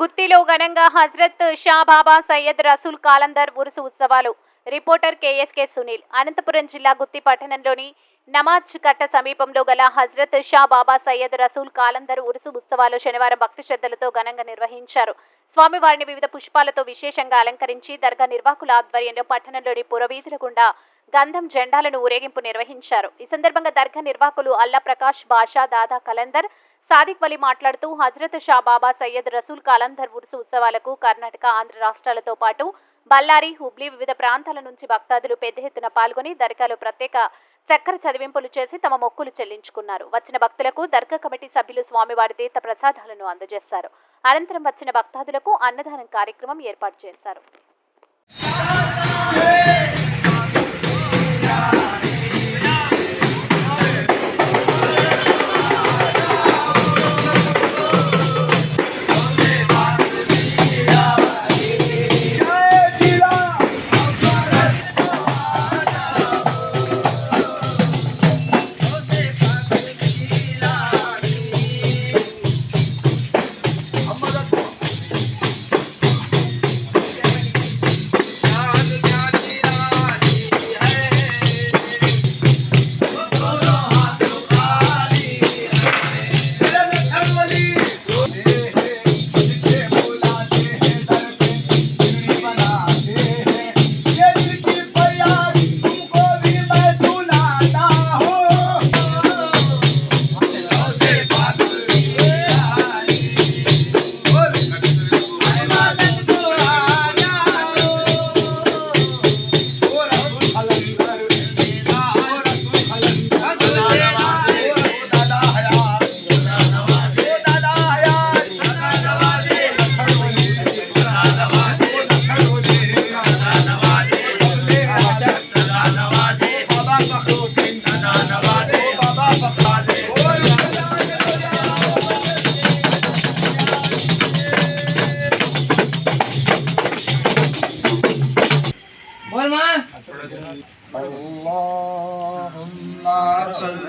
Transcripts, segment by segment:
గుత్తిలో ఘనంగా హజ్రత్ షా బాబా సయ్యద్ రసూల్ కాలందర్ ఉరుసు ఉత్సవాలు. Reporter KSK Sunil. Anantapuram జిల్లా గుత్తి పట్టణంలోని నమాజ్ కట్ట సమీపంలో గల హజ్రత్ షా బాబా సయ్యద్ రసూల్ కాలందర్ ఉరుసు ఉత్సవాలు శనివారం భక్తి శ్రద్ధలతో ఘనంగా నిర్వహించారు. స్వామివారిని వివిధ పుష్పాలతో విశేషంగా అలంకరించి దర్గా నిర్వాహకుల ఆధ్వర్యంలో పట్టణంలోని పురవీధుల గుండా గంధం జెండాలను ఊరేగింపు నిర్వహించారు. ఈ సందర్భంగా దర్గా నిర్వాహకులు అల్లా ప్రకాష్ బాషా దాదా కలందర్ సాదిక్ వలి మాట్లాడుతూ హజ్రత్ షా బాబా సయ్యద్ రసూల్ కాలంధర్ ఉరుసు ఉత్సవాలకు కర్ణాటక ఆంధ్ర రాష్ట్రాలతో పాటు బళ్ళారి హుబ్లీ వివిధ ప్రాంతాల నుంచి భక్తాదులు పెద్ద ఎత్తున పాల్గొని దర్గాలో ప్రత్యేక చక్కెర చదివింపులు చేసి తమ మొక్కులు చెల్లించుకున్నారు. వచ్చిన భక్తులకు దర్గా కమిటీ సభ్యులు స్వామివారి తీర్థ ప్రసాదాలను అందజేశారు. అనంతరం వచ్చిన భక్తాదులకు అన్నదానం కార్యక్రమం ఏర్పాటు చేశారు.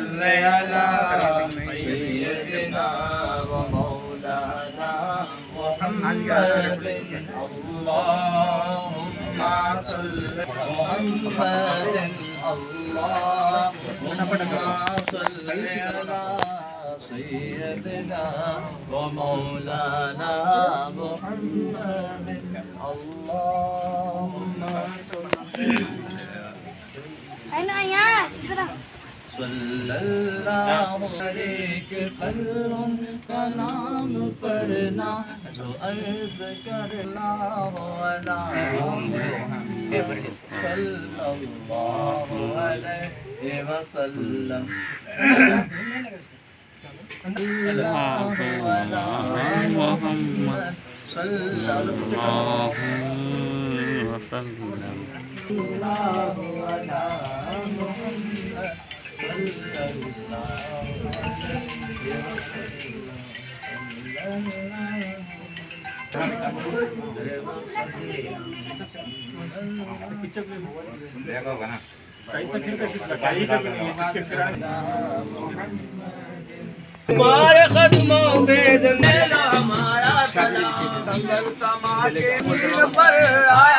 صل على سيدنا ومولانا محمد اللهم صل محمد اللهم صل على سيدنا ومولانا محمد اللهم صل فضل کا نام پڑھنا جو عرض کرنا والا وسلم اللہ محمد صلی اللہ तुम्हारे कदमों पे मेरा हमारा सलाम संगल समा के पर आया